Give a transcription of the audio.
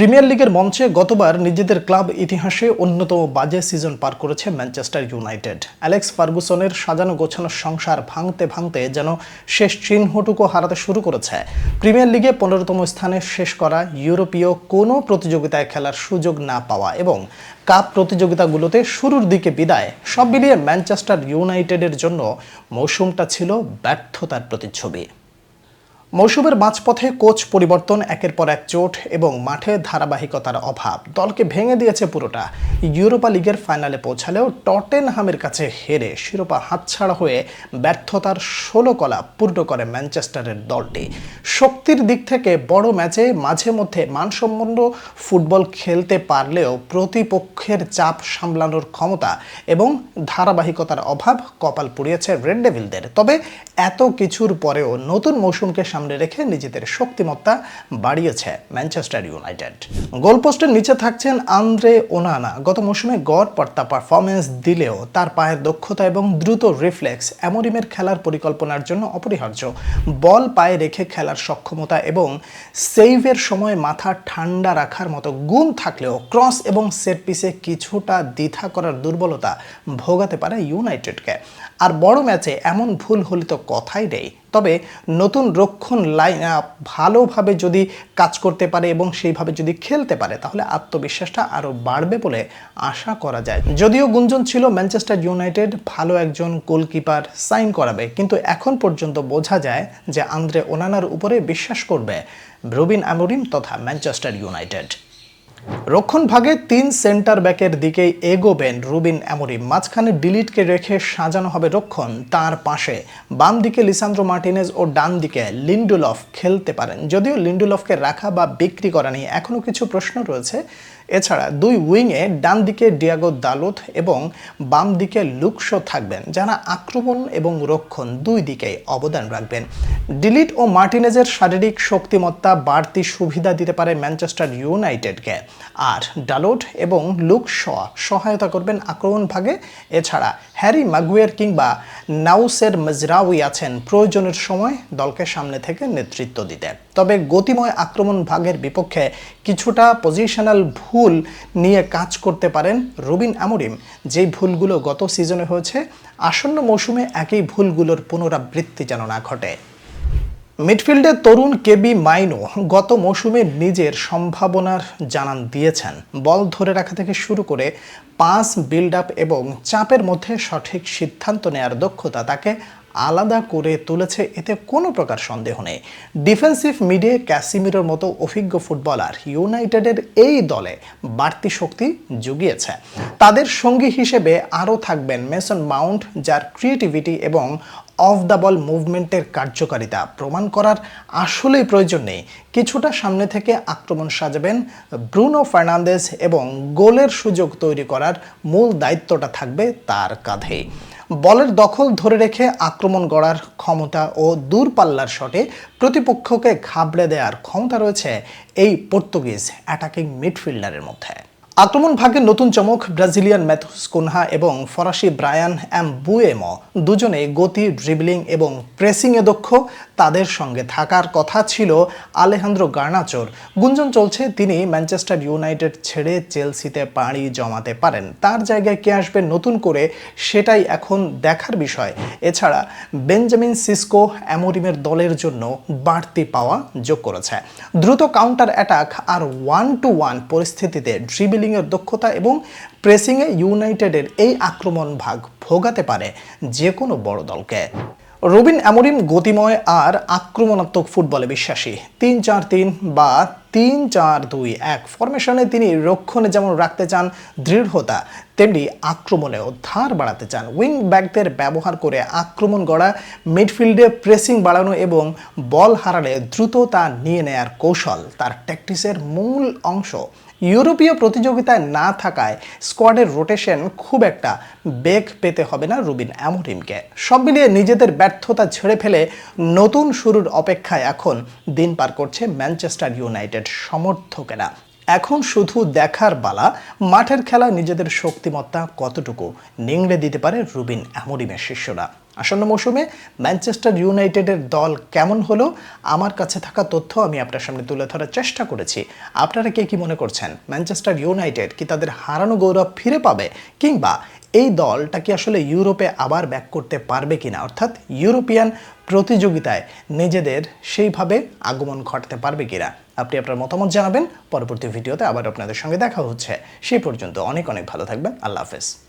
Premier লিগের মঞ্চে গতবার নিজেদের ক্লাব ইতিহাসে অন্যতম বাজে সিজন পার করেছে ম্যানচেস্টার ইউনাইটেড। অ্যালেক্স ফার্গুসনের সাজানো গোছানো সংসার ভাঙতে ভাঙতে যেন শেষ চিহ্নটুকু হারাতে শুরু করেছে। প্রিমিয়ার লিগে পনেরোতম স্থানে শেষ করা ইউরোপীয় কোনো প্রতিযোগিতায় খেলার সুযোগ না পাওয়া এবং কাপ প্রতিযোগিতাগুলোতে শুরুর দিকে বিদায়, সব মিলিয়ে ম্যানচেস্টার ইউনাইটেডের জন্য মৌসুমটা ছিল ব্যর্থতার প্রতিচ্ছবি। মৌসুমের মাঝপথে কোচ পরিবর্তন, একের পর এক চোট এবং মাঠে ধারাবাহিকতার অভাব। দলকে ভেঙে দিয়েছে পুরোটা। ইউরোপা লিগের ফাইনালে পৌঁছালেও টটেনহামের কাছে হেরে শিরোপা হাতছাড়া হয়ে ব্যর্থতার ষোলো কলা পূর্ণ করে ম্যানচেস্টারের দলটি। শক্তির দিক থেকে বড় ম্যাচে মাঝে মধ্যে মানসম্পন্ন ফুটবল খেলতে পারলেও প্রতিপক্ষের চাপ সামলানোর ক্ষমতা এবং ধারাবাহিকতার অভাব কপাল পুড়িয়েছে রেড ডেভিলদের। তবে এত কিছুর পরেও নতুন মৌসুমকে সামনে রেখে নিজেদের শক্তিমত্তা বাড়িয়েছে ম্যানচেস্টার ইউনাইটেড। গোলপোস্টের নিচে থাকছেন আন্দ্রে ওনানা। গত মৌসুমে গড় পর্তা পারফরমেন্স দিলেও তার পায়ের দক্ষতা এবং দ্রুত রিফ্লেক্স অ্যামোরিমের খেলার পরিকল্পনার জন্য অপরিহার্য। বল পায়ে রেখে খেলার সক্ষমতা এবং সেভের সময় মাথা ঠান্ডা রাখার মতো গুণ থাকলেও ক্রস এবং সেট পিসে কিছুটা দ্বিধা করার দুর্বলতা ভোগাতে পারে ইউনাইটেডকে। আর বড় ম্যাচে এমন ভুল হলে তো কথাই নেই। তবে নতুন রক্ষণ লাইন ভালোভাবে যদি কাজ করতে পারে এবং সেইভাবে যদি খেলতে পারে, তাহলে আত্মবিশ্বাসটা আরও বাড়বে বলে আশা করা যায়। যদিও গুঞ্জন ছিল ম্যানচেস্টার ইউনাইটেড ভালো একজন গোলকিপার সাইন করাবে, কিন্তু এখন পর্যন্ত বোঝা যায় যে আন্দ্রে ওনানার উপরে বিশ্বাস করবে রুবিন অ্যামোরিম তথা ম্যানচেস্টার ইউনাইটেড রক্ষণ ভাগে তিন সেন্টার ব্যাকের দিকে এগোবেন রুবিন অ্যামোরিম মাঝখানে ডিলিটকে রেখে সাজানো হবে রক্ষণ। তার পাশে বাম দিকে লিসান্দ্রো মার্টিনেজ ও ডান দিকে লিন্ডুলফ খেলতে পারেন। যদিও লিন্ডুলফকে রাখা বা বিক্রি করা নিয়ে এখনও কিছু প্রশ্ন রয়েছে এছাড়া দুই উইংয়ে ডান দিকে ডিয়াগো দালুত এবং বাম দিকে লুকশো থাকবেন, যারা আক্রমণ এবং রক্ষণ দুই দিকেই অবদান রাখবেন। ডিলিট ও মার্টিনেজের শারীরিক শক্তিমত্তা বাড়তি সুবিধা দিতে পারে ম্যানচেস্টার ইউনাইটেডকে। আর ডালোট এবং লুক শ সহায়তা করবেন আক্রমণ ভাগে। এছাড়া হ্যারি মাগুয়ের কিংবা নাউসের মজরাউই আছেন প্রয়োজনের সময় দলকে সামনে থেকে নেতৃত্ব দিতে। তবে গতিময় আক্রমণ ভাগের বিপক্ষে কিছুটা পজিশনাল ভুল নিয়ে কাজ করতে পারেন রুবিন আমরিম। যেই ভুলগুলো গত সিজনে হয়েছে, আসন্ন মৌসুমে একই ভুলগুলোর পুনরাবৃত্তি যেন না ঘটে। মিডফিল্ডে তরুণ কেবি মাইনো গত মৌসুমে নিজের সম্ভাবনার জানান দিয়েছেন। বল ধরে রাখা থেকে শুরু করে পাস, বিল্ড আপ এবং চাপের মধ্যে সঠিক সিদ্ধান্ত নেয়ার দক্ষতা তাকে আলাদা করে তুলেছে, এতে কোনো প্রকার সন্দেহ নেই। ডিফেন্সিভ মিডিয়ে ক্যাসিমিরোর মতো অভিজ্ঞ ফুটবলার ইউনাইটেডের এই দলে বাড়তি শক্তি জুগিয়েছে। তাদের সঙ্গী হিসেবে আরও থাকবেন মেসন মাউন্ট যার ক্রিয়েটিভিটি এবং অফ দ্য বল মুভমেন্টের কার্যকারিতা প্রমাণ করার আসলেই প্রয়োজন নেই। কিছুটা সামনে থেকে আক্রমণ সাজাবেন ব্রুনো ফার্নান্দেজ এবং গোলের সুযোগ তৈরি করার মূল দায়িত্বটা থাকবে তার কাঁধেই। বলের দখল ধরে রেখে আক্রমণ গড়ার ক্ষমতা ও দূরপাল্লার শটে প্রতিপক্ষকে ঘাবড়ে দেওয়ার ক্ষমতা রয়েছে এই পর্তুগিজ অ্যাটাকিং মিডফিল্ডারের মধ্যে। আক্রমণ ভাগের নতুন চমক, ব্রাজিলিয়ান ম্যাথুস কুনহা এবং ফরাসি ব্রায়ান অ্যাম বুয়েমো দুজনে গতি ড্রিবলিং এবং প্রেসিংয়ে দক্ষ। তাদের সঙ্গে থাকার কথা ছিল আলেহান্দ্রো গার্নাচোর। গুঞ্জন চলছে, তিনি ম্যানচেস্টার ইউনাইটেড ছেড়ে চেলসিতে পাড়ি জমাতে পারেন। তার জায়গায় কে আসবে নতুন করে সেটাই এখন দেখার বিষয়। এছাড়া বেঞ্জামিন সিসকো অ্যামোরিমের দলের জন্য বাড়তি পাওয়া যোগ করেছে। দ্রুত কাউন্টার অ্যাটাক আর ওয়ান টু ওয়ান পরিস্থিতিতে ড্রিবলিংয়ের দক্ষতা এবং প্রেসিংয়ে ইউনাইটেডের এই আক্রমণ ভাগ ভোগাতে পারে যে কোনো বড় দলকে। রবিন অ্যামোরিম গতিময় আর আক্রমণাত্মক ফুটবলে বিশ্বাসী। তিন চার তিন বা তিন চার দুই এক। ফরমেশনে তিনি রক্ষণে যেমন রাখতে চান, দৃঢ়তা, তেমনি আক্রমণেও ধার বাড়াতে চান। উইং ব্যাকদের ব্যবহার করে আক্রমণ গড়া মিডফিল্ডে প্রেসিং বাড়ানো এবং বল হারালে দ্রুত তা নিয়ে নেয়ার কৌশল তার ট্যাকটিসের মূল অংশ। ইউরোপীয় প্রতিযোগিতায় না থাকায় স্কোয়াডের রোটেশন খুব একটা বেগ পেতে হবে না রুবিন অ্যামোরিমকে সব মিলিয়ে নিজেদের ব্যর্থতা ছেড়ে ফেলে নতুন শুরুর অপেক্ষায় এখন দিন পার করছে ম্যানচেস্টার ইউনাইটেড সমর্থকেরা। এখন শুধু দেখার বালা মাঠের খেলা নিজেদের শক্তিমত্তা কতটুকু নিংড়ে দিতে পারে রুবিন অ্যামোরিমের শিষ্যরা। আসন্ন মৌসুমে ম্যানচেস্টার ইউনাইটেডের দল কেমন হলো, আমার কাছে থাকা তথ্য আমি আপনার সামনে তুলে ধরার চেষ্টা করেছি। আপনারা কে কি মনে করছেন? ম্যানচেস্টার ইউনাইটেড কি তাদের হারানো গৌরব ফিরে পাবে কিংবা এই দলটা কি আসলে ইউরোপে আবার ব্যাক করতে পারবে কিনা? অর্থাৎ ইউরোপিয়ান প্রতিযোগিতায় নিজেদের সেইভাবে আগমন ঘটাতে পারবে কিনা? আপনি আপনার মতামত জানাবেন। পরবর্তী ভিডিওতে আবার আপনাদের সঙ্গে দেখা হচ্ছে। সেই পর্যন্ত অনেক অনেক ভালো থাকবেন। আল্লাহ হাফেজ।